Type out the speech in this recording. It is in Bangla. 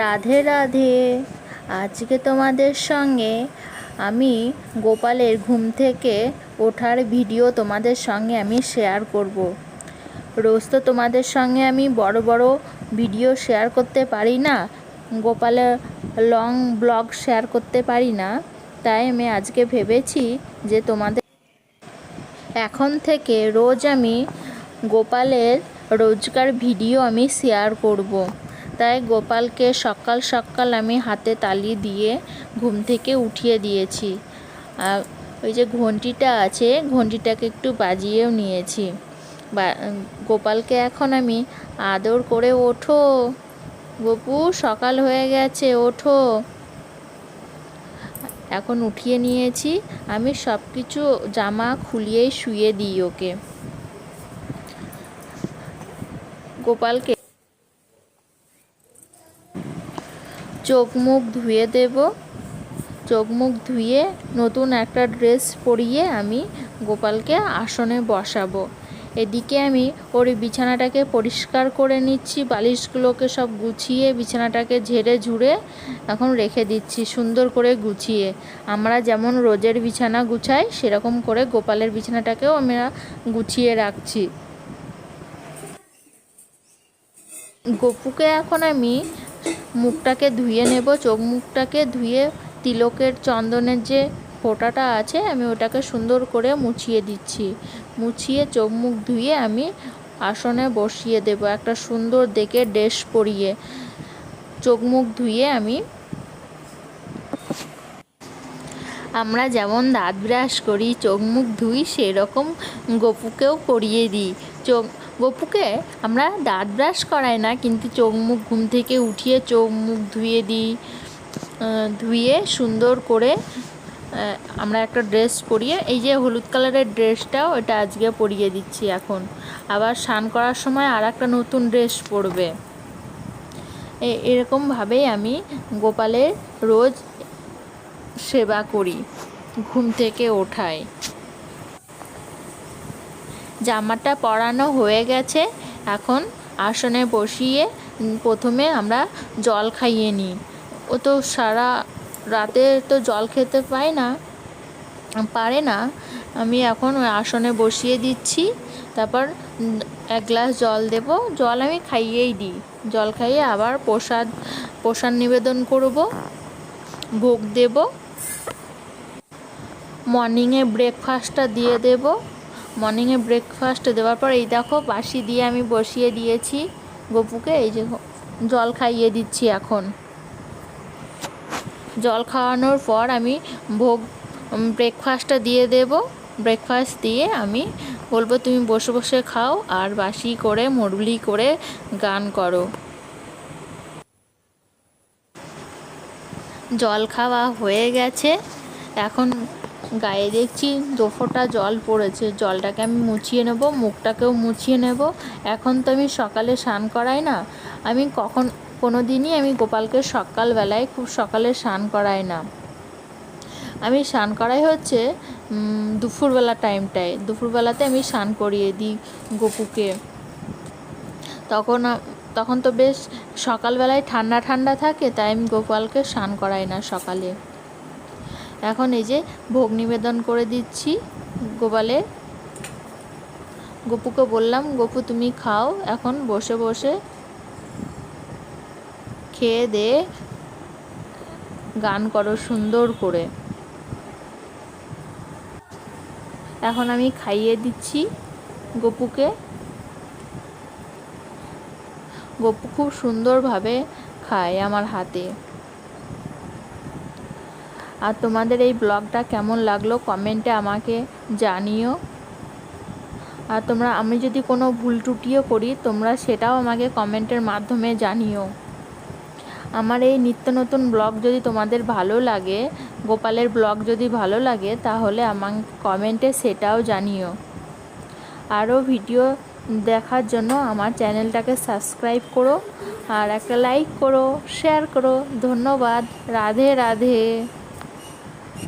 রাধে রাধে আজকে তোমাদের সঙ্গে আমি গোপালের ঘুম থেকে ওঠার ভিডিও তোমাদের সঙ্গে আমি শেয়ার করব। রোজ তো তোমাদের সঙ্গে আমি বড় বড় ভিডিও শেয়ার করতে পারি না, গোপালের লং ব্লগ শেয়ার করতে পারি না, তাই আমি আজকে ভেবেছি যে তোমাদের এখন থেকে রোজ আমি গোপালের রোজকার ভিডিও আমি শেয়ার করব। তাই গোপালকে সকাল সকাল আমি হাতে তালি দিয়ে ঘুম থেকে উঠিয়ে দিয়েছি। আর ওই যে ঘন্টিটা আছে ঘন্টিটাকে একটু বাজিয়েও নিয়েছি। বা, গোপালকে এখন আমি আদর করে ওঠো। গপু, সকাল হয়ে গেছে, ওঠো। এখন উঠিয়ে নিয়েছি। আমি সব কিছু জামা খুলিয়েই শুয়ে দিই ওকে। গোপালকে চোখ মুখ ধুয়ে দেব। চোখ মুখ ধুয়ে নতুন একটা ড্রেস পরিয়ে আমি গোপালকে আসনে বসাবো। এদিকে আমি ওর বিছানাটাকে পরিষ্কার করে নিচ্ছি, বালিশগুলোকে সব গুছিয়ে বিছানাটাকে ঝেড়ে ঝুড়ে এখন রেখে দিচ্ছি সুন্দর করে গুছিয়ে। আমরা যেমন রোজের বিছানা গুছাই, সেরকম করে গোপালের বিছানাটাকেও আমরা গুছিয়ে রাখছি। গপুকে এখন আমি মুখটাকে ধুয়ে নেব, চোখ মুখটাকে ধুয়ে তিলকের চন্দনের যে ফোঁটাটা আছে, আমি ওটাকে সুন্দর করে মুছিয়ে দিচ্ছি। মুছিয়ে চোখ মুখ ধুয়ে আমি আসনে বসিয়ে দেব, একটা সুন্দর দেখে ড্রেস পরিয়ে। চোখ মুখ ধুয়ে আমি আমরা যেমন দাঁত ব্রাশ করি, চোখ মুখ ধুই, সেরকম গপুকেও করিয়ে দিই। চোখ গপুকে আমরা দাঁত ব্রাশ করাই না, কিন্তু চোখ মুখ ঘুম থেকে উঠিয়ে চোখ মুখ ধুয়ে দিই ধুয়ে সুন্দর করে আমরা একটা ড্রেস পরিয়ে, এই যে হলুদ কালারের ড্রেসটাও এটা আজকে পরিয়ে দিচ্ছি এখন। আবার স্নান করার সময় আর একটা নতুন ড্রেস পরবে। এরকমভাবেই আমি গোপালের রোজ সেবা করি, ঘুম থেকে ওঠাই জামাটা পরানো হয়ে গেছে। এখন আসনে বসিয়ে প্রথমে আমরা জল খাইয়ে নিই। ও তো সারা রাতে তো জল খেতে পায় না, পারে না। আমি এখন আসনে বসিয়ে দিচ্ছি। তারপর এক গ্লাস জল দেব। জল আমি খাইয়েই দিই। জল খাইয়ে আবার প্রসাদ প্রসাদ নিবেদন করব, ভোগ দেব। মর্নিংয়ে ব্রেকফাস্টটা দিয়ে দেব। মর্নিংয়ে ব্রেকফাস্ট দেওয়ার পর, এই দেখো, বাসি দিয়ে আমি বসিয়ে দিয়েছি গপুকে, এই যে জল খাইয়ে দিচ্ছি এখন। জল খাওয়ানোর পর আমি ভোগ ব্রেকফাস্টটা দিয়ে দেব। ব্রেকফাস্ট দিয়ে আমি বলব, তুমি বসে বসে খাও আর বাসি করে, মুরলি করে গান করো। জল খাওয়া হয়ে গেছে। এখন গায়ে দেখছি দোফোটা জল পড়েছে। জলটাকে আমি মুছিয়ে নেব, মুখটাকেও মুছিয়ে নেব। এখন তো আমি সকালে স্নান করাই না। আমি কখন, কোনো দিনই আমি গোপালকে সকালবেলায় খুব সকালে স্নান করাই না। আমি স্নান করাই হচ্ছে দুপুরবেলা টাইমটায়। দুপুরবেলাতে আমি স্নান করিয়ে দিই গপুকে। তখন তখন তো বেশ সকালবেলায় ঠান্ডা ঠান্ডা থাকে, তাই আমি গোপালকে স্নান করাই না সকালে। এখন এই যে ভোগ নিবেদন করে দিচ্ছি গোপালের। গপুকে বললাম, গপু, তুমি খাও, এখন বসে বসে খেয়ে দে, গান করো সুন্দর করে। এখন আমি খাইয়ে দিচ্ছি গপুকে। গপু খুব সুন্দরভাবে খায় আমার হাতে। আর তোমাদের এই ব্লগটা কেমন লাগল কমেন্টে আমাকে জানিও। আর তোমরা, আমি যদি কোনো ভুল ত্রুটিও করি, তোমরা সেটাও আমাকে কমেন্টের মাধ্যমে জানিও। আমার এই নিত্য নতুন ব্লগ যদি তোমাদের ভালো লাগে, গোপালের ব্লগ যদি ভালো লাগে, তাহলে আমার কমেন্টে সেটাও জানিও। আরও ভিডিও দেখার জন্য আমার চ্যানেলটাকে সাবস্ক্রাইব করো আর একটা লাইক করো, শেয়ার করো। ধন্যবাদ। রাধে রাধে।